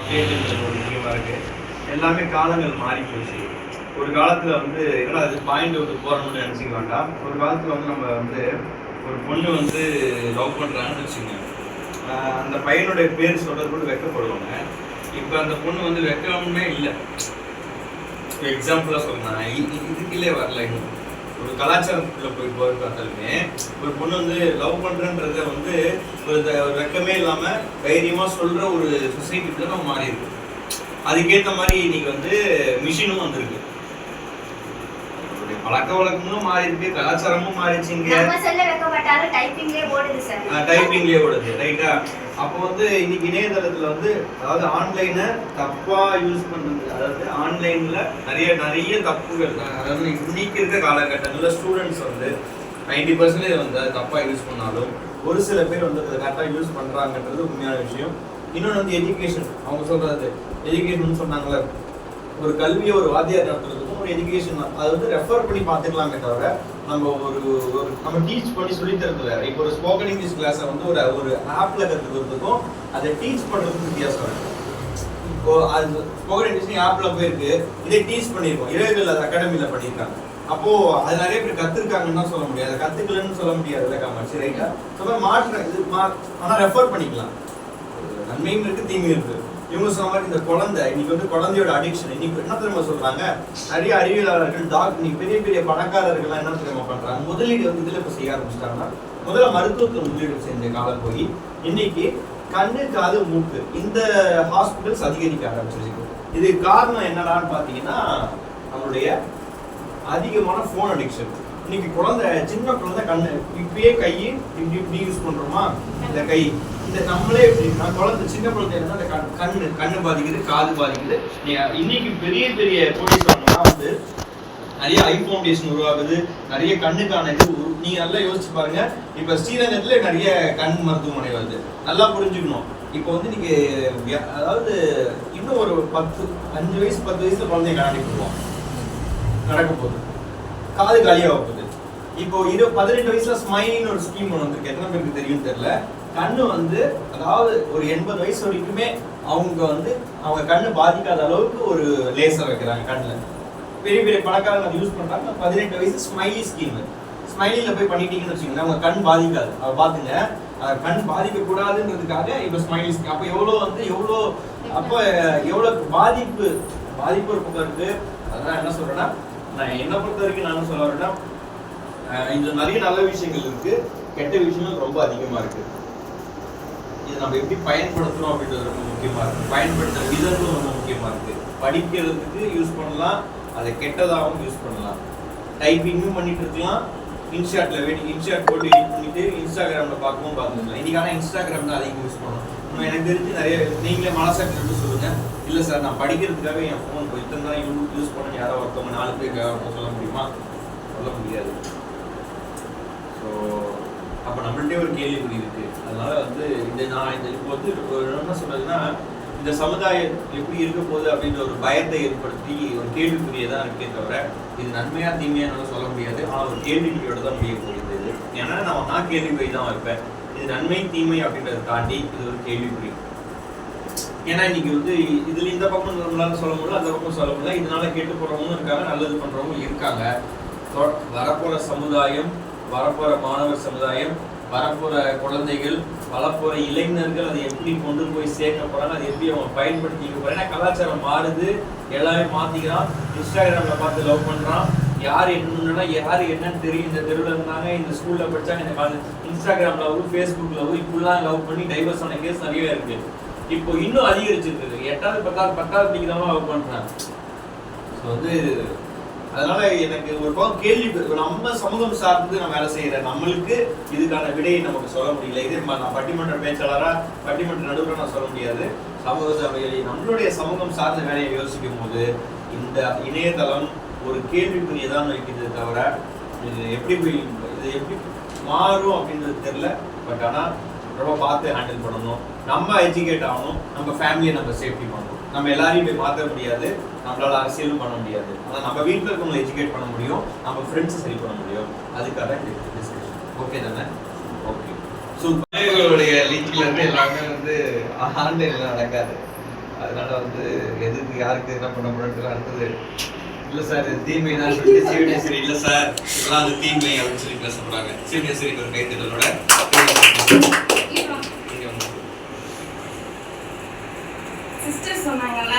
அப்படின்றது முக்கியமாக எல்லாமே காலங்கள் மாறி போச்சு. ஒரு காலத்தில் வந்து என்னடா அது பாயிண்ட் வந்து போகிறோம்னு நினச்சிக்க வேண்டாம். ஒரு காலத்தில் வந்து நம்ம வந்து ஒரு பொண்ணு வந்து லவ் பண்ணுறாங்கன்னு வச்சுக்கோங்க. அந்த பையனுடைய பேர் சொல்றது கூட வெக்கப்படுவாங்க. இப்போ அந்த பொண்ணு வந்து வெக்கமே இல்லை. எக்ஸாம்பிளாக சொல்லணும் இதுக்குள்ளே வரல இன்னும். ஒரு கலாச்சாரத்துக்குள்ள போய் போய் பார்த்தாலுமே ஒரு பொண்ணு வந்து லவ் பண்றன்றத வந்து ஒரு வெக்கமே இல்லாம தைரியமா சொல்ற ஒரு சொசைட்டிக்குள்ள நம்ம மாறி இருக்கு அதுக்கேற்ற மாதிரி இன்னைக்கு வந்து மிஷினும் வந்திருக்கு. பழக்க வழக்கமும் மாறி இருக்கு கலாச்சாரமும் மாறிடுச்சு இங்க. டைப்பிங்லேயே ஓடுது ரைட்டா அப்போ வந்து இன்னைக்கு இணையதளத்துல வந்து அதாவது ஆன்லைனை தப்பா யூஸ் பண்றது அதாவது ஆன்லைன்ல நிறைய நிறைய தப்புகள் அதாவது இன்னைக்கு இருக்க காலகட்டங்களில் ஸ்டூடெண்ட்ஸ் வந்து நைன்டி பர்சன்டேஜ் வந்து தப்பா யூஸ் பண்ணாலும் ஒரு சில பேர் வந்து அதை கரெக்டாக யூஸ் பண்றாங்கன்றது உண்மையான விஷயம். இன்னொன்று வந்து எஜுகேஷன் அவங்க சொல்றது எஜுகேஷன் சொன்னாங்களே ஒரு கல்வியை ஒரு வாத்தியார் நடத்துறதுக்கும் எஜுகேஷன் அது வந்து ரெஃபர் பண்ணி பார்த்துக்கலாமே தவிர நம்ம ஒரு ஒரு நம்ம டீச் பண்ணி சொல்லி தரது வேற இப்போ ஒரு ஸ்போக்கன் இங்கிலீஷ் கிளாஸை வந்து ஒரு ஒரு ஆப்ல கற்றுக்கிறதுக்கும் அதை டீச் பண்ணுறதுக்கு வித்தியாசம் இருக்கு. இப்போ அது ஸ்போக்கன் இங்கிலீஷ் ஆப்ல போயிருக்கு. இதே டீச் பண்ணியிருக்கோம் இளைஞர்கள் அது அகாடமியில் பண்ணியிருக்காங்க. அப்போ அது நிறைய பேர் கத்துருக்காங்கன்னு தான் சொல்ல முடியாது. கத்துக்கலன்னு சொல்ல முடியாது இல்லை காமாட்சி ரைட்டா ஸோ மாற்ற இது மா ஆனால் ரெஃபர் பண்ணிக்கலாம். நன்மையும் இருக்கு தீமையும் இருக்கு. இவங்க சொன்ன மாதிரி இந்த குழந்தை இன்னைக்கு வந்து குழந்தையோட அடிக்ஷன் இன்னைக்கு என்ன தெரியுமா சொல்றாங்க? நிறைய அறிவியலாளர்கள் டாக் இன்னைக்கு பெரிய பெரிய பணக்காரர்கள் என்ன தெரியுமா பண்றாங்க? முதலீடு வந்து இதுல இப்ப செய்ய ஆரம்பிச்சிட்டாங்கன்னா முதல்ல மருத்துவத்துல முதலீடு செஞ்ச காலம் போய் இன்னைக்கு கண்ணு காது மூக்கு இந்த ஹாஸ்பிட்டல்ஸ் அதிகரிக்க ஆரம்பிச்சிருக்கு இதுக்கு காரணம் என்னடான்னு பாத்தீங்கன்னா நம்மளுடைய அதிகமான ஃபோன் அடிக்ஷன் இன்னைக்கு குழந்தை சின்ன குழந்தை கண்ணு. இப்பயே கை இப்படி இப்படி யூஸ் பண்றோமா? இந்த கை. இந்த நம்மளே எப்படின்னா நான் குழந்தை சின்ன குழந்தை என்ன அந்த கண் கண்ணு கண்ணு பாதிக்குது காது பாதிக்குது. நீ- இன்னைக்கு பெரிய பெரிய கோடீஸ்வரங்களாம் வந்து நிறைய ஐ ஃபவுண்டேஷன் உருவாகுது நிறைய கண்ணுக்கான இது நீங்க நல்லா யோசிச்சு பாருங்க. இப்ப ஸ்ரீரங்கத்துல நிறைய கண் மருத்துவமனை வருது. நல்லா புரிஞ்சுக்கணும். இப்போ வந்து நீங்க அதாவது இன்னும் ஒரு பத்து அஞ்சு வயசு பத்து வயசுல குழந்தைய கண்ணாடி போடுவோம். நடக்க போகுது. காது காலியாக போகுது இப்போ இரு பதினெட்டு வயசுல ஸ்மைல்னு ஒரு ஸ்கீம் ஒன்று வந்திருக்கு. எத்தனை பேருக்கு தெரியும் தெரியல. கண்ணு வந்து அதாவது ஒரு எண்பது வயசு வரைக்குமே அவங்க வந்து அவங்க கண்ணு பாதிக்காத அளவுக்கு ஒரு லேசர் வைக்கிறாங்க கண்ணில். பெரிய பெரிய பணக்காரங்க அதை யூஸ் பண்றாங்க. பதினெட்டு வயசு ஸ்மைலி ஸ்கீம் ஸ்மைலியில் போய் பண்ணிட்டீங்கன்னு வச்சுக்கோங்களேன் அவங்க கண் பாதிக்காது. அதை பார்த்துங்க. கண் பாதிக்கக்கூடாதுன்றதுக்காக இப்போ ஸ்மைலி ஸ்கீம் அப்போ எவ்வளோ வந்து எவ்வளோ அப்போ எவ்வளோ பாதிப்பு பாதிப்பு ஒரு பக்கம் அதான் என்ன சொல்றேன்னா நான் என்ன பொறுத்த வரைக்கும் நான் சொல்ல வரேன்னா அஹ் இதுல நிறைய நல்ல விஷயங்கள் இருக்கு. கெட்ட விஷயங்கள் ரொம்ப அதிகமா இருக்கு. இது நம்ம எப்படி பயன்படுத்துறோம் அப்படின்றது ரொம்ப முக்கியமா இருக்கு. பயன்படுத்துற விதங்களும் ரொம்ப முக்கியமா இருக்கு. படிக்கிறதுக்கு யூஸ் பண்ணலாம் அதை கெட்டதாகவும் யூஸ் பண்ணலாம். டைப்பிங்கும் பண்ணிட்டு இருக்கலாம். இன்ஷாட்ல வேணும் இன்ஷாட் போட்டு எடிட் பண்ணிட்டு இன்ஸ்டாகிராம்ல பார்க்கவும் பார்த்துக்கலாம். இன்னைக்கு ஆனால் இன்ஸ்டாகிராம் தான் அதிகம் யூஸ் பண்ணணும் எனக்கு தெரிஞ்சு நிறைய நீங்களே மனசாட்சி எடுத்து சொல்லுங்க. இல்லை சார் நான் படிக்கிறதுக்காக என் ஃபோன் இத்தனை தான் யூஸ் பண்ண யாரோ ஒருத்தவங்க நாலு பேருக்காக சொல்ல முடியுமா? சொல்ல முடியாது. ஸோ அப்போ நம்மள்ட்டே ஒரு கேள்விக்குறி இருக்கு. அதனால வந்து இந்த நான் இந்த இப்போ வந்து என்ன சொல்றதுன்னா இந்த சமுதாயம் எப்படி இருக்க போகுது அப்படின்ற ஒரு பயத்தை ஏற்படுத்தி ஒரு கேள்விக்குறியை தான் இருக்கே தவிர இது நன்மையா தீமையா என்னால சொல்ல முடியாது. ஆனால் ஒரு கேள்விக்குரியோட தான் முடிய போகுது இது. ஏன்னா நான் நான் கேள்விக்குறி தான் வைப்பேன். இது நன்மை தீமை அப்படின்றத தாண்டி இது ஒரு கேள்விக்குறி. ஏன்னா இன்னைக்கு வந்து இதுல இந்த பக்கம் நம்மளால சொல்ல முடியல அந்த பக்கம் சொல்ல முடியல. இதனால கேட்டு போறவங்களும் இருக்காங்க நல்லது பண்றவங்களும் இருக்காங்க. வரப்போற சமுதாயம் வரப்போற மாணவர் சமுதாயம் வரப்போகிற குழந்தைகள் வரப்போகிற இளைஞர்கள் அதை எப்படி கொண்டு போய் சேர்க்க போகிறாங்க அதை எப்படி அவங்க பயன்படுத்திக்க போறாங்க ஏன்னா கலாச்சாரம் மாறுது எல்லாமே மாற்றிக்கிறான் இன்ஸ்டாகிராமில் பார்த்து லவ் பண்ணுறான் யார் என்னன்னா யார் என்னன்னு தெரியும் இந்த தெருவில் இருந்தாங்க இந்த ஸ்கூலில் படித்தாங்க இந்த college Instagram love Facebook love இப்படிலாம் லவ் பண்ணி டைவர்ஸ் ஆன கேஸ் நிறைய இருக்குது இப்போ இன்னும் அதிகரிச்சிருக்கு எட்டாவது பத்தாவது பத்தாவது படிக்கிறவங்க லவ் பண்ணுறாங்க ஸோ வந்து அதனால எனக்கு ஒரு பக்கம் கேள்வி நம்ம சமூகம் சார்ந்து நான் வேலை செய்யறேன் நம்மளுக்கு இதுக்கான விடையை நமக்கு சொல்ல முடியல. இது நான் பட்டிமன்ற பேச்சாளரா பட்டிமன்ற நடுவரா நான் சொல்ல முடியாது. சமூக சேவைகளை நம்மளுடைய சமூகம் சார்ந்த வேலையை யோசிக்கும் போது இந்த இணையதளம் ஒரு கேள்விக்குரிய தான் வைக்கிறது தவிர இது எப்படி போய் இது எப்படி மாறும் அப்படின்றது தெரியல. பட் ஆனால் ரொம்ப பார்த்து ஹேண்டில் பண்ணணும். நம்ம எஜுகேட் ஆகணும். நம்ம ஃபேமிலியை நம்ம சேஃப்டி பண்ணணும். நம்ம எல்லாரையும் போய் மாற்ற முடியாது. நம்மளால அரசியலும் பண்ண முடியாது. ஆனால் நம்ம வீட்டில் இருக்கவங்களை எஜுகேட் பண்ண முடியும். நம்ம ஃப்ரெண்ட்ஸை சரி பண்ண முடியும். அதுக்காக டிஸ்கஷன் ஓகே தானே? ஓகே ஸோ பிள்ளைகளுடைய லிங்க்ல இருந்து எல்லாமே வந்து ஆன்லைன்ல நடக்காது. அதனால வந்து எதுக்கு யாருக்கு என்ன பண்ண முடியும்னு அடுத்தது இல்ல சார் இது தீமை தான் சொல்லிட்டு சிவனேஸ்வரி இல்ல சார். இதெல்லாம் அது தீமை அப்படின்னு சொல்லி பேச போறாங்க சிவனேஸ்வரிக்கு ஒரு கைத்தட்டலோட நீங்க வந்து சிஸ்டர் சொன்னாங்கல்ல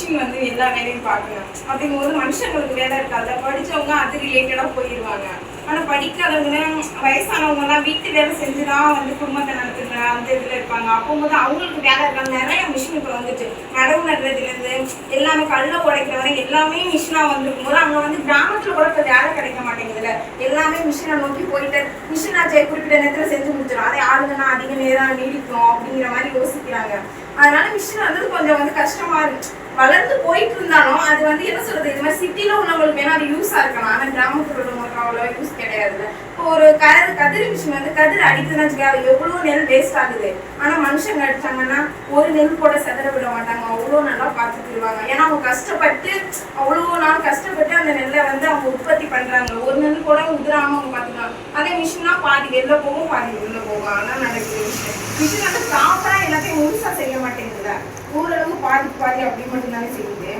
மிஷின் வந்து எல்லா வேலையும் பார்க்கணும். அப்படிங்கும்போது மனுஷங்களுக்கு வேலை இருக்காது படிச்சவங்க அது ரிலேட்டடா போயிடுவாங்க ஆனா படிக்காதவங்க வயசானவங்க எல்லாம் வீட்டு வேலை செஞ்சு தான் வந்து குடும்பத்தை நடத்துகிற அந்த இதுல இருப்பாங்க. அப்போது அவங்களுக்கு வேலை இருக்காங்க நிறைய மிஷின் இப்போ வந்துட்டு நடவு நடுறதுல இருந்து எல்லாமே கல்ல உடைக்கிற வரை எல்லாமே மிஷினா வந்துருக்கும். போது அங்கே வந்து கிராமத்துல கூட இப்போ வேலை கிடைக்க மாட்டேங்குதுல. எல்லாமே மிஷினை நோக்கி போயிட்டு மிஷின் ஆச்சு குறிப்பிட்ட நேரத்துல செஞ்சு முடிச்சிடும். அதே ஆளுங்கன்னா அதிக நேரம் நீடிக்கும் அப்படிங்கிற மாதிரி யோசிக்கிறாங்க. அதனால மிஷின் வந்து கொஞ்சம் வந்து கஷ்டமா இருக்கு. வளர்ந்து போயிட்டு இருந்தாலும் அது வந்து என்ன சொல்றது இது மாதிரி சிட்டில உள்ளவங்களுக்கு வேணா அது யூஸா இருக்கலாம். ஆனா கிராமத்துல உள்ளவங்களுக்கு அவ்வளோ யூஸ் கிடையாது இப்போ ஒரு கதிர் கதிர் மிஷின் வந்து கதிர் அடிக்குதுன்னு வச்சுக்க எவ்வளவு நெல் வேஸ்ட் ஆகுது. ஆனா மனுஷங்க அடிச்சாங்கன்னா ஒரு நெல் கூட செதற விட மாட்டாங்க. அவ்வளோ நல்லா பார்த்துக்கிடுவாங்க ஏன்னா அவங்க கஷ்டப்பட்டு அவ்வளோ நாள் கஷ்டப்பட்டு அந்த நெல்லை வந்து அவங்க உற்பத்தி பண்றாங்க. ஒரு நெல் கூட உதிராம அவங்க பார்த்துக்கலாம். அதே மிஷின்னா பாதி வெளில போகும் பாதி உள்ள போகும். அதான் நடக்குது. மிஷின் மிஷின் வந்து ப்ராப்பரா எல்லாத்தையும் முழுசா செய்ய மாட்டேங்குது ஓரளவு பாதி பாதி அப்படி மட்டும்தானே செய்யுது.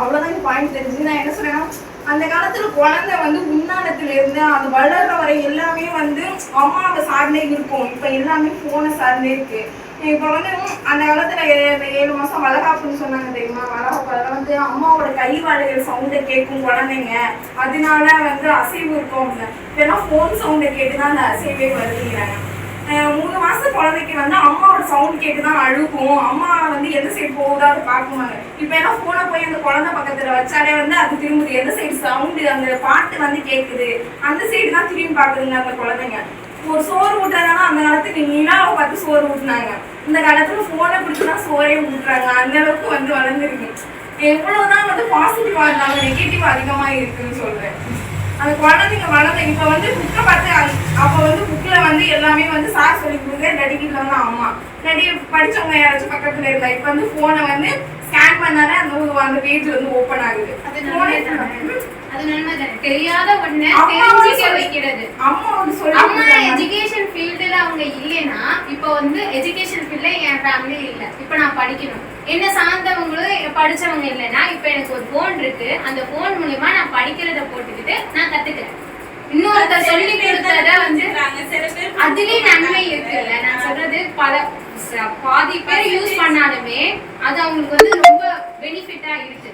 அவ்வளோதான் பாயிண்ட் தெரிஞ்சு நான் என்ன சொல்றேன்னா அந்த காலத்துல குழந்தை வந்து உன்னாடத்துல இருந்து அது வளர்ற வரை எல்லாமே வந்து அம்மாவோட சார்ந்தே இருக்கும். இப்ப எல்லாமே போனை சார்ந்தே இருக்கு. இப்ப வந்து அந்த காலத்துல ஏ- ஏழு மாசம் வளகாப்புன்னு சொன்னாங்க தெரியுமா? வளகாப்பு அதெல்லாம் வந்து அம்மாவோட கை வாழைகள் சவுண்டை கேட்கும் குழந்தைங்க. அதனால வந்து அசைவு இருக்கும். அப்படின்னு இப்பெல்லாம் ஃபோன் சவுண்டை கேட்டுதான் அந்த அசைவே வருதுங்கிறாங்க. மூணு மாசத்து குழந்தைக்கு வந்து அம்மாவோட சவுண்ட் கேட்டு தான் அழுகும். அம்மா வந்து எந்த சைடு போகுதோ அதை பார்க்குவாங்க. இப்போ எல்லாம் ஃபோனை போய் அந்த குழந்தை பக்கத்தில் வச்சாலே வந்து அது திரும்புது. எந்த சைடு சவுண்டு அந்த பாட்டு வந்து கேட்குது அந்த சைடு தான் திரும்பி பார்க்குதுங்க அந்த குழந்தைங்க. ஒரு சோறு ஊட்டுறதுனா அந்த காலத்துக்கு நிலாவை பார்த்து சோறு ஊட்டினாங்க. இந்த காலத்தில் ஃபோனை பிடிச்சி தான் சோறே ஊட்டுறாங்க. அந்த அளவுக்கு வந்து வளர்ந்துருக்கு. எவ்வளோதான் வந்து பாசிட்டிவாக இருந்தாலும் நெகட்டிவ் அதிகமாக இருக்குன்னு சொல்கிறேன் அந்த குழந்தைங்க வளர்ந்த இப்ப வந்து புக்கை பார்த்து அப்ப வந்து புக்ல வந்து எல்லாமே வந்து சார் சொல்லி கொடுங்க நடிகர்ல வந்து அம்மா. நடி படிச்சவங்க யாராச்சும் பக்கத்துல இருந்தா இப்ப வந்து போனை வந்து ஸ்கேன் பண்ணாலே அந்த அந்த பேஜ் வந்து ஓபன் ஆகுது. தெரியாத ஒண்ணு தெரிஞ்சுக்க வைக்கிறது. அம்மா வந்து சொல்லி அம்மா. எஜுகேஷன் ஃபீல்டுல அவங்க இல்லைன்னா இப்போ வந்து எஜுகேஷன் ஃபீல்ட்ல என் ஃபேமிலி இல்ல. இப்போ நான் படிக்கணும். என்ன சார்ந்தவங்களும் படிச்சவங்க இல்லைன்னா இப்போ எனக்கு ஒரு ஃபோன் இருக்கு. அந்த ஃபோன் மூலியமா நான் படிக்கிறத போட்டுக்கிட்டு நான் கத்துக்கிறேன். இன்னொருத்தர் சொல்லி கொடுத்தத வந்து அதுலயும் நன்மை இருக்குல்ல. நான் சொல்றது பல பாதி பேர் யூஸ் பண்ணாலுமே அது அவங்களுக்கு வந்து ரொம்ப பெனிஃபிட்டா இருக்கு.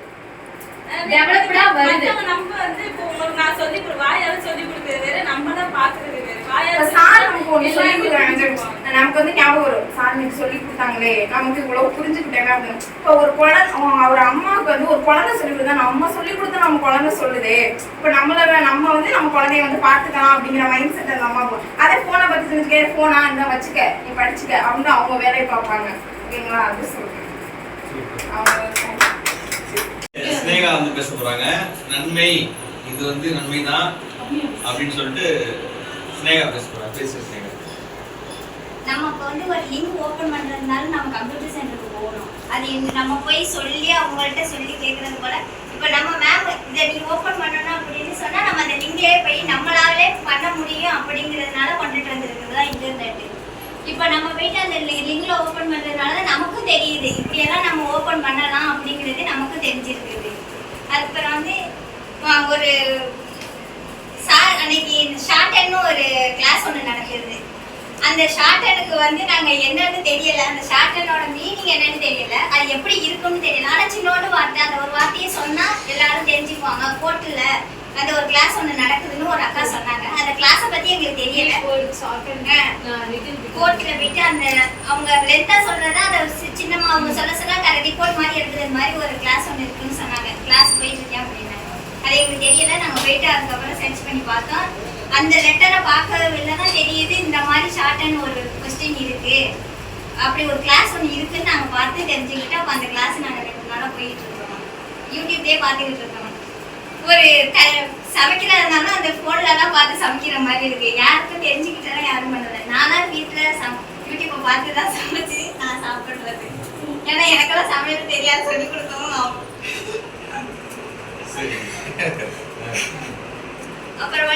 டெவலப்டா வருது. நம்ம வந்து இப்போ உங்களுக்கு நான் சொல்லி வாயால சொல்லி கொடுக்கிறது வேற நம்ம தான் பாக்குறது சார் நமக்கு. நமக்கு வந்து ஞாபகம் வரும். சார் இன்னைக்கு சொல்லி கொடுத்தாங்களே. நமக்கு இவ்வளவு புரிஞ்சுக்கிட்டேன் அப்படின்னு. இப்போ ஒரு குழந்தை அவர் அம்மாவுக்கு வந்து ஒரு குழந்தை சொல்லி கொடுத்தா நம்ம சொல்லி கொடுத்து நம்ம குழந்தை சொல்லுது. இப்போ நம்மள நம்ம வந்து நம்ம குழந்தைய வந்து பார்த்துக்கலாம் அப்படிங்கிற மைண்ட் செட் அந்த அம்மாவுக்கு அதே போனை பத்தி தெரிஞ்சுக்க போனா இந்த வச்சுக்க. நீ படிச்சுக்க. அப்படின்னு அவங்க வேலையை பார்ப்பாங்க. ஓகேங்களா? அது சொல்றேன். அவங்க ஸ்னேகா வந்து பேச போறாங்க. நன்மை. இது வந்து நன்மை தான் அப்படின்னு சொல்லிட்டு ஸ்னேகா பேச பேசு ஸ்னேகா. நம்ம இப்போ வந்து ஒரு லிங்க் ஓப்பன் பண்றதுனால நம்ம கம்ப்யூட்டர் சென்டருக்கு போகணும். அது நம்ம போய் சொல்லி அவங்கள்ட்ட சொல்லி கேட்கறது போல. இப்போ நம்ம மேம் இதை நீ ஓப்பன் பண்ணணும் அப்படின்னு சொன்னா நம்ம அந்த லிங்கே போய் நம்மளாலே பண்ண முடியும் அப்படிங்கிறதுனால கொண்டுட்டு வந்திருக்கிறது தான் இன்டர்நெட் இப்போ நம்ம போயிட்டு அந்த லிங்க்ல ஓப்பன் பண்ணுறதுனால தான் நமக்கும் தெரியுது. இப்படியெல்லாம் நம்ம ஓப்பன் பண்ணலாம் அப்படிங்கிறது நமக்கும் தெரிஞ்சிருக்குது. அதுக்கப்புறம் வந்து ஒரு அன்னைக்கு ஷார்ட்னு ஒரு கிளாஸ் ஒன்று நடக்குது. அந்த ஷார்ட்டனுக்கு வந்து நாங்க என்னன்னு தெரியல. அந்த ஷார்ட்டனோட மீனிங் என்னன்னு தெரியல. அது எப்படி இருக்கும்னு தெரியல. ஆனால் சின்னோண்டு வார்த்தை அந்த ஒரு வார்த்தையை சொன்னா எல்லாரும் தெரிஞ்சுக்குவாங்க. கோர்ட்டுல அந்த ஒரு கிளாஸ் ஒன்று நடக்குதுன்னு ஒரு அக்கா சொன்னாங்க. அந்த கிளாஸை பத்தி எங்களுக்கு தெரியல. கோர்ட்ல போயிட்டு அந்த அவங்க லென்த்தாக சொல்றதா அதை சி- அவங்க சொல்ல சொல்ல ரிப்போர்ட் மாதிரி எடுக்கிறது மாதிரி ஒரு கிளாஸ் ஒன்று இருக்குன்னு சொன்னாங்க. கிளாஸ் போயிட்டு இருக்கேன் அப்படின்னா. அது எங்களுக்கு தெரியல நாங்கள் போயிட்டு அதுக்கப்புறம் சர்ச் பண்ணி பார்த்தோம். அந்த லெட்டரை பார்க்கறதுல தான் தெரியுது இந்த மாதிரி ஷார்ட்னு ஒரு கொஸ்டின் இருக்கு. அப்படி ஒரு கிளாஸ் ஒன்று இருக்குன்னு நாங்கள் பார்த்து தெரிஞ்சுக்கிட்டு அப்போ அந்த கிளாஸ் நாங்கள் ரெண்டு நாளாக போயிட்டு இருக்கோம் யூடியூப்லேயே பார்த்துக்கிட்டு இருக்கோம் ஒரு க சமைக்கிறதுனால அந்த ஃபோன்லலாம் பார்த்து சமைக்கிற மாதிரி இருக்கு. யாருக்கும் தெரிஞ்சுக்கிட்டலாம் யாரும் பண்ணல. நானா வீட்டில் சம் யூடியூப்பை பார்த்து தான் சமைச்சு நான் சாப்பிட்றது. ஏன்னா எனக்கெல்லாம் சமையல் தெரியாது சொல்லி கொடுக்கவும் அப்புறம்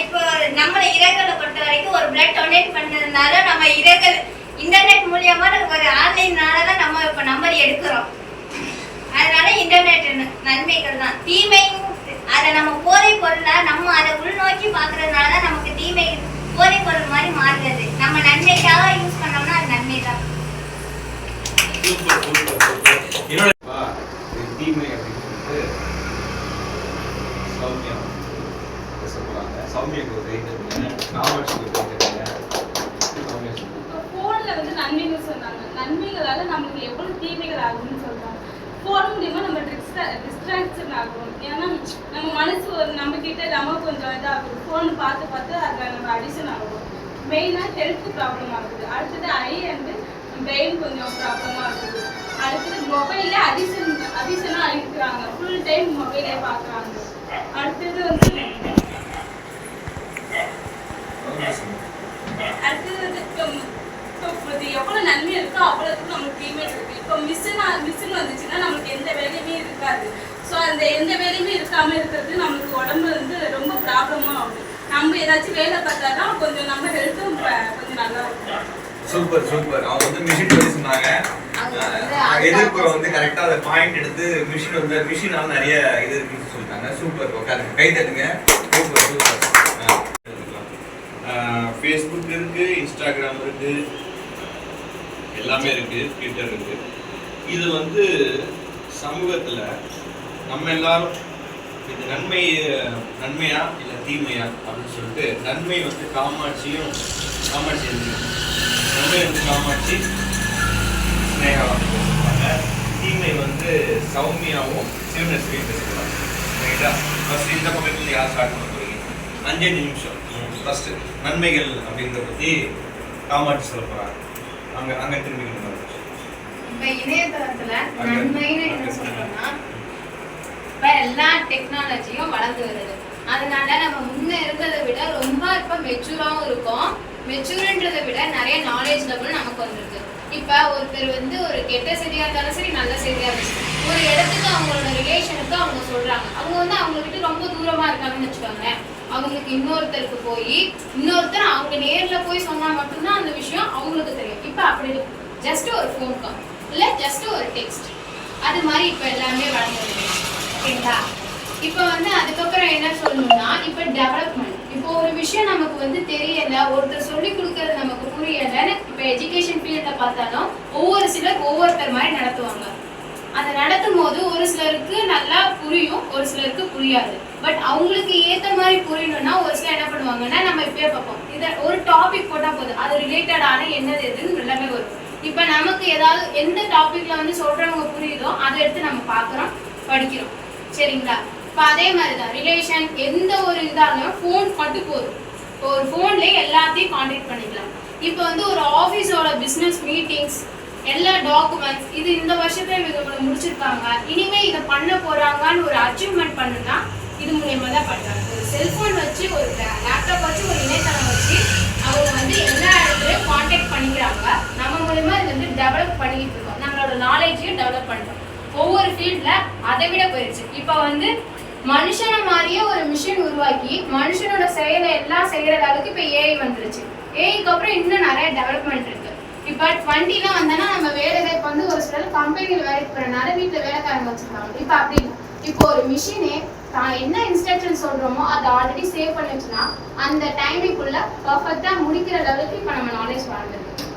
இப்போ நம்மள இறகுகளை பொறுத்த வரைக்கும் ஒரு பிளட் டொனேட் பண்ணதுனால நம்ம இறகுகள் இன்டர்நெட் மூலியமா ஒரு ஆன்லைன்னால தான் நம்ம இப்போ நம்பர் எடுக்கிறோம். அதனால இன்டர்நெட் நன்மைகள் தான். தீமை அதை நம்ம போதை பொருளா நம்ம அதை உள்நோக்கி பார்க்கறதுனால தான் நமக்கு தீமை போதை பொருள் மாதிரி மாறுறது நம்ம நன்மைக்காக யூஸ் பண்ணோம்னா அது நன்மை தான் சூப்பர் சூப்பர் இன்னொரு பா, இது தீமை அப்படின்னு சொல்லிட்டு சௌமியா பேச போறாங்க சௌமியாக்கு ஒரு கை தருங்க காமாட்சிக்கு ஒரு கை தருங்க சௌமியா வந்து நன்மைகள் சொன்னாங்க. நன்மைகளால் நமக்கு எவ்வளவு தீமைகள் ஆகும்னு சொல்கிறாங்க ஃபோன் மூலிமா நம்ம டிஸ்ட்ராக்ஷன் ஆகும். ஏன்னா நம்ம மனசு ஒரு நம்ம கிட்ட நம்ம கொஞ்சம் இதாகும் ஃபோன் பார்த்து பார்த்து அதில் நம்ம அடிஷன் ஆகும். மெயினாக ஹெல்த் ப்ராப்ளம் ஆகுது. அடுத்தது ஐ அண்டு பிரெயின் கொஞ்சம் ப்ராப்ளமாக இருக்குது அடுத்தது மொபைல்ல அடிஷன் அடிஷனாக இருக்கிறாங்க. ஃபுல் டைம் மொபைலே பார்க்குறாங்க. அடுத்தது வந்து சௌமியா சொல்லுங்க அடுத்தது வந்து இப்போ இப்போ இது எவ்வளோ நன்மை இருக்கோ அவ்வளோத்துக்கு நமக்கு தீமை இருக்கு இப்போ மிஷின் மிஷின் வந்துச்சுன்னா நமக்கு எந்த வேலையுமே இருக்காது ஸோ அந்த எந்த இருக்காம இருக்கிறது நமக்கு உடம்பு வந்து ரொம்ப ப்ராப்ளமாக ஆகும் நம்ம ஏதாச்சும் வேலை பார்த்தா தான் கொஞ்சம் நம்ம ஹெல்த்தும் கொஞ்சம் நல்லா இருக்கும். சூப்பர் சூப்பர் அவங்க வந்து மிஷின் பத்தி சொன்னாங்க. அவங்க வந்து கரெக்டா அந்த பாயிண்ட் எடுத்து மிஷின் வந்து மிஷினால நிறைய இது இருக்குன்னு சொல்லிட்டாங்க. சூப்பர் உட்காருங்க. கை தட்டுங்க. சூப்பர் சூப்பர் ஃபேஸ்புக் இருக்கு இன்ஸ்டாகிராம் இருக்கு. எல்லாமே இருக்கு ட்விட்டர் இருக்கு. இது வந்து சமூகத்துல நம்ம எல்லாரும் இது நன்மை நன்மையா இல்ல தீமையா அப்படின்னு சொல்லிட்டு நன்மை வந்து காமாட்சியும் காமாட்சி நன்மை வந்து காமாட்சி ஸ்னேகாவும் தீமை வந்து சௌமியாவும் சிவனஸ்ரீயும் பேசுவாங்க ரைட்டா ஃபர்ஸ்ட் இந்த பக்கத்துல யார் ஸ்டார்ட் பண்ண போறீங்க? அஞ்சு நிமிஷம். ஃபர்ஸ்ட் நன்மைகள் அப்படிங்கிறத பத்தி காமாட்சி சொல்ல போறாங்க அங்க அங்க இப்ப இணையதளத்துல நன்மைன்னு என்ன சொல்றோம்னா இப்போ எல்லா டெக்னாலஜியும் வளர்ந்து வருது. அதனால நம்ம முன்ன இருந்ததை விட ரொம்ப இப்ப மெச்சூராகவும் இருக்கோம். மெச்சூர்ன்றதை விட நிறைய நாலேஜ் லெவல் நமக்கு வந்திருக்கு. இப்போ ஒருத்தர் வந்து ஒரு கெட்ட செய்தியாக இருந்தாலும் சரி நல்ல செய்தியாக இருந்தாலும் ஒரு இடத்துக்கு அவங்களோட ரிலேஷனுக்கு அவங்க சொல்கிறாங்க அவங்க வந்து அவங்கக்கிட்ட ரொம்ப தூரமாக இருக்காங்கன்னு வச்சுக்கோங்களேன். அவங்களுக்கு இன்னொருத்தருக்கு போய் இன்னொருத்தர் அவங்க நேரில் போய் சொன்னால் மட்டும்தான் அந்த விஷயம் அவங்களுக்கு தெரியும். இப்போ அப்படி ஜஸ்ட் ஒரு ஃபோன் கால் இல்லை ஜஸ்ட் ஒரு டெக்ஸ்ட் அது மாதிரி இப்போ எல்லாமே வளர்ந்து ஓகேங்களா இப்போ வந்து அதுக்கப்புறம் என்ன சொல்லணும்னா இப்போ டெவலப்மெண்ட் இப்போ ஒரு விஷயம் நமக்கு வந்து தெரியல ஒருத்தர் சொல்லி கொடுக்கறது நமக்கு புரியலன்னு இப்போ எஜுகேஷன் ஃபீல்டில் பார்த்தாலும் ஒவ்வொரு சிலர் ஒவ்வொருத்தர் மாதிரி நடத்துவாங்க. அதை நடத்தும் போது ஒரு சிலருக்கு நல்லா புரியும் ஒரு சிலருக்கு புரியாது. பட் அவங்களுக்கு ஏத்த மாதிரி புரியணும்னா ஒரு சிலர் என்ன பண்ணுவாங்கன்னா நம்ம இப்பயே பார்ப்போம். இதை ஒரு டாபிக் போட்டா போதும். அது ரிலேட்டடான என்னது எதுன்னு எல்லாமே வரும். இப்போ நமக்கு ஏதாவது எந்த டாபிக்ல வந்து சொல்றவங்க புரியுதோ அதை எடுத்து நம்ம பார்க்குறோம் படிக்கிறோம். சரிங்களா? இப்போ அதே மாதிரி தான் ரிலேஷன் எந்த ஒரு இருந்தாலும் ஃபோன் மட்டும் போதும் இப்போ ஒரு ஃபோன்லேயே எல்லாத்தையும் காண்டாக்ட் பண்ணிக்கலாம். இப்போ வந்து ஒரு ஆஃபீஸோட பிஸ்னஸ் மீட்டிங்ஸ் எல்லா டாக்குமெண்ட்ஸ் இது இந்த வருஷத்துல இவங்க முடிச்சிருக்காங்க. இனிமே இதை பண்ண போறாங்கன்னு ஒரு அச்சீவ்மெண்ட் பண்ணுனா இது மூலியமா தான் பண்றாங்க ஒரு செல்போன் வச்சு ஒரு லேப்டாப் வச்சு ஒரு இணையதளம் வச்சு அவங்க வந்து எல்லா இடத்துலயும் காண்டாக்ட் பண்ணிக்கிறாங்க. நம்ம மூலியமா இது வந்து டெவலப் பண்ணிக்கிட்டு இருக்கோம். நம்மளோட நாலேஜையும் டெவலப் பண்றோம். ஒவ்வொரு ஃபீல்ட்ல அதை விட போயிடுச்சு இப்போ வந்து மனுஷனை மாதிரியே ஒரு மிஷின் உருவாக்கி மனுஷனோட செயலை எல்லாம் செய்யற அளவுக்கு இப்போ ஏஐ வந்துருச்சு. ஏஐக்கு அப்புறம் இன்னும் நிறைய டெவலப்மெண்ட் இருக்கு. இப்போ டுவெண்ட்டிலாம் வந்தோன்னா நம்ம வேலை இப்போ வந்து ஒரு சிலர் கம்பெனியில் வேலைக்கு போகிறனால வீட்டில் வேலைக்காரங்க வச்சுருக்காங்க இப்போ அப்படி இப்போ ஒரு மிஷினே தான் என்ன இன்ஸ்ட்ரக்ஷன் சொல்கிறோமோ அதை ஆல்ரெடி சேவ் பண்ணி வச்சுன்னா அந்த டைமிங்குள்ள பர்ஃபெக்டாக முடிக்கிற லெவலுக்கு இப்போ நம்ம நாலேஜ் வளர்ந்துருக்கு.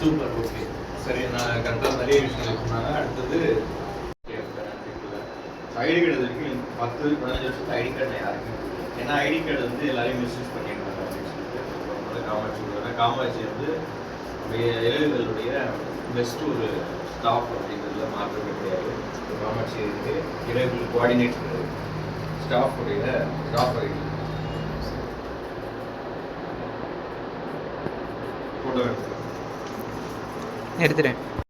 சூப்பர் ஓகே சரி நான் கரெக்டாக நிறைய விஷயங்கள் சொன்னாங்க அடுத்தது ஐடி கார்டு வரைக்கும் பத்து பதினஞ்சு வருஷத்துக்கு ஐடி கார்டு யாருக்கும் ஏன்னா ஐடி கார்டு வந்து எல்லாரையும் மிஸ்யூஸ் பண்ணிடுறாங்க அப்படின்னு சொல்லிட்டு அப்புறம் காமாட்சி கொடுக்குறாங்க காமாட்சி வந்து நம்முடைய இளைஞர்களுடைய பெஸ்ட் ஒரு ஸ்டாஃப் அப்படிங்கிறதுல மாற்றமே கிடையாது. காமாட்சி இருக்கு இளைஞர்கள் கோஆர்டினேட்டர் ஸ்டாஃப் உடைய ஸ்டாஃப் ஐடி ஃபோட்டோ எடுத்து எடுத்துட்டேன்